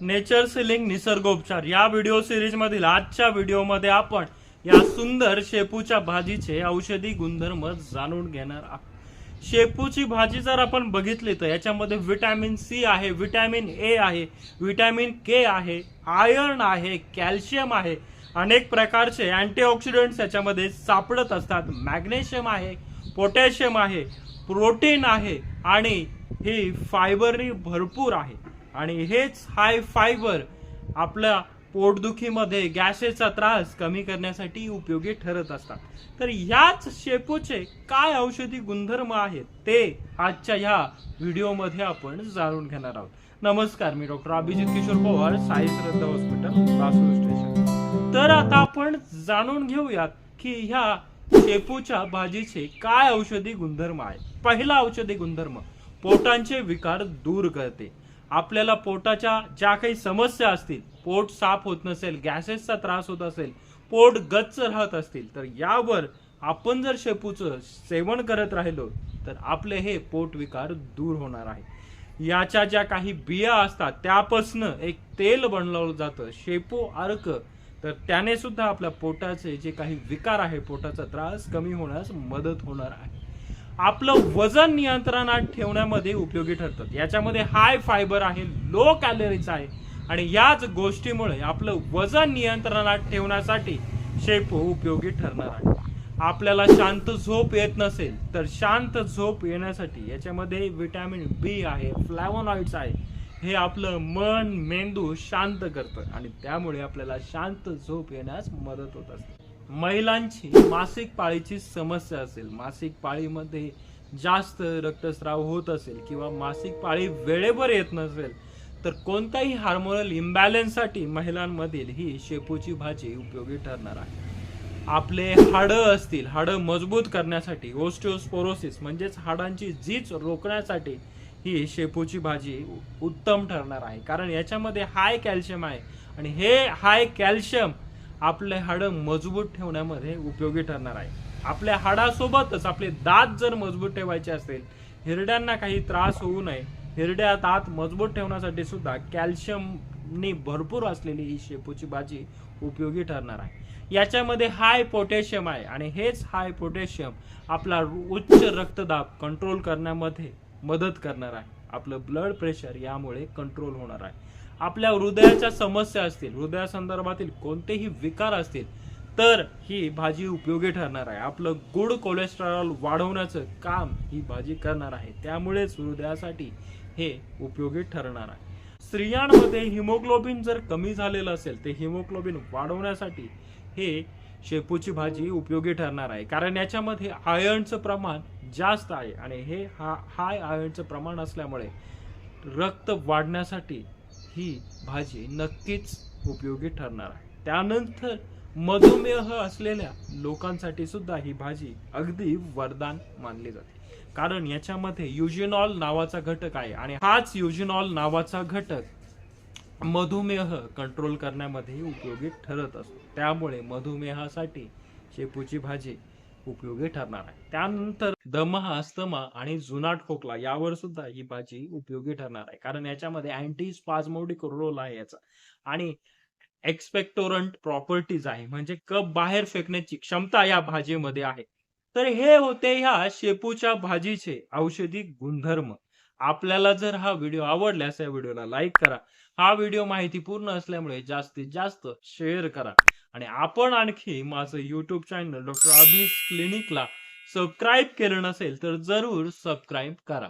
Nature ceiling निसर्गोपचार. या video सिरीजमधील आजच्या व्हिडिओमध्ये आपण या सुंदर शेपूच्या भाजीचे औषधी गुणधर्म जाणून घेणार आहोत. शेपूची भाजी जर आपण बघितली तर याच्यामध्ये व्हिटॅमिन सी आहे व्हिटॅमिन ए आहे व्हिटॅमिन के आहे आयर्न आहे कॅल्शियम आहे. अनेक प्रकारचे अँटीऑक्सिडंट्स याच्यामध्ये सापडत असतात. मॅग्नेशियम आहे पोटॅशियम आहे प्रोटीन आहे आणि ही फायबरनी भरपूर आहे. आणि हेच हाय फायबर आपल्या पोटदुखीमध्ये गॅसेचा त्रास कमी करण्यासाठी उपयोगी ठरत असतात. तर ह्याच शेपूचे काय औषधी गुणधर्म आहेत ते आजच्या ह्या व्हिडिओमध्ये आपण जाणून घेणार आहोत. नमस्कार मी doctor Abhijit Kishor Pawar Sai Shraddha hospital Lasur station. तर आता आपण जाणून घेऊयात की ह्या शेपूच्या भाजीचे काय औषधी गुणधर्म आहेत. पहिला औषधी गुणधर्म पोटांचे विकार दूर करते. आपल्याला पोटाच्या ज्या काही समस्या असतील पोट साफ होत नसेल गॅसेसचा त्रास होत असेल पोट गच्च राहत असतील तर यावर आपण जर शेपूचं सेवन करत राहिलो तर आपले हे पोट विकार दूर होणार आहे. याच्या ज्या काही बिया असतात त्यापासनं एक तेल बनवलं जातं शेपू अर्क. तर त्याने सुद्धा आपल्या पोटाचे जे काही विकार आहे पोटाचा त्रास कमी होण्यास मदत होणार आहे. आपलं वजन नियंत्रणात ठेवण्यामध्ये उपयोगी ठरतात याच्यामध्ये हाय फायबर आहे लो कॅलरीज आहे. आणि याच गोष्टीमुळे आपलं वजन नियंत्रणात ठेवण्यासाठी शेप उपयोगी ठरणार आहे. आपल्याला शांत झोप येत नसेल तर शांत झोप येण्यासाठी याच्यामध्ये विटॅमिन बी आहे फ्लॅवोनॉइड्स आहे. हे आपलं मन मेंदू शांत करतं. आणि त्यामुळे आपल्याला शांत झोप येण्यास मदत होत असते. महिलांची मासिक पाळीची समस्या असेल मासिक पाळीमध्ये जास्त रक्तस्राव होत असेल किंवा मासिक पाळी वेळेवर येत नसेल तर कोणत्याही हार्मोनल इम्बॅलन्ससाठी महिलांमधील ही शेपूची भाजी उपयोगी ठरणार आहे. आपले हाडं असतील हाडं मजबूत करण्यासाठी ओस्टिओस्पोरोसिस म्हणजेच हाडांची झीज रोखण्यासाठी ही शेपूची भाजी उत्तम ठरणार आहे. कारण याच्यामध्ये हाय कॅल्शियम आहे आणि हे हाय कॅल्शियम आपले हाडं मजबूत ठेवण्यामध्ये उपयोगी ठरणार आहे. आपल्या हाडासोबतच आपले दात जर मजबूत ठेवायचे असेल हिरड्यांना काही त्रास होऊ नये. हिरड्या दात मजबूत ठेवण्यासाठी सुद्धा कॅल्शियमने भरपूर असलेली ही शेपूची भाजी उपयोगी ठरणार आहे. याच्यामध्ये हाय पोटॅशियम आहे आणि हेच हाय पोटॅशियम आपला उच्च रक्तदाब कंट्रोल करण्यामध्ये मदत करणार आहे. आपलं ब्लड प्रेशर यामुळे कंट्रोल होणार आहे. आपल्या हृदयाच्या समस्या असतील हृदयासंदर्भातील कोणतेही विकार असतील तर ही भाजी उपयोगी ठरणार आहे. आपलं गुड कोलेस्ट्रॉल वाढवण्याचं काम ही भाजी करणार आहे. त्यामुळेच हृदयासाठी हे उपयोगी ठरणार आहे. स्त्रियांमध्ये हिमोग्लोबिन जर कमी झालेलं असेल ते हिमोग्लोबिन वाढवण्यासाठी हे शेपूची भाजी उपयोगी ठरणार आहे. कारण याच्यामध्ये आयर्नचं प्रमाण जास्त आहे आणि हे हा हाय आयर्नचं प्रमाण असल्यामुळे रक्त वाढण्यासाठी ही भाजी नक्कीच उपयोगी ठरणार आहे. त्यानंतर मधुमेह असलेल्या लोकांसाठी सुद्धा ही भाजी अगदी वरदान मानली जाते. कारण याच्यामध्ये युजिनॉल नावाचा घटक आहे आणि हाच युजिनॉल नावाचा घटक मधुमेह कंट्रोल करण्यामध्ये उपयोगी ठरत असतो. त्यामुळे मधुमेहासाठी शेपूची भाजी उपयोगी ठरणार आहे. त्यानंतर दमा अस्थमा आणि जुनाट खोकला यावर सुद्धा ही भाजी उपयोगी ठरणार आहे. कारण याच्यामध्ये अँटी स्पाझमोडिक रोल आहे याचा. आणि एक्सपेक्टोरंट प्रॉपर्टीज आहे. म्हणजे कप बाहेर फेकण्याची क्षमता या भाजीमध्ये आहे. तर हे होते ह्या शेपूच्या भाजीचे औषधी गुणधर्म. आपल्याला जर हा व्हिडिओ आवडल्यास या व्हिडिओला लाईक करा. हा व्हिडिओ माहितीपूर्ण असल्यामुळे जास्तीत जास्त शेअर करा. आणि आपण आणखी माझं यूट्यूब चॅनल डॉक्टर अभिज क्लिनिकला सबस्क्राईब केलं नसेल तर जरूर सबस्क्राईब करा.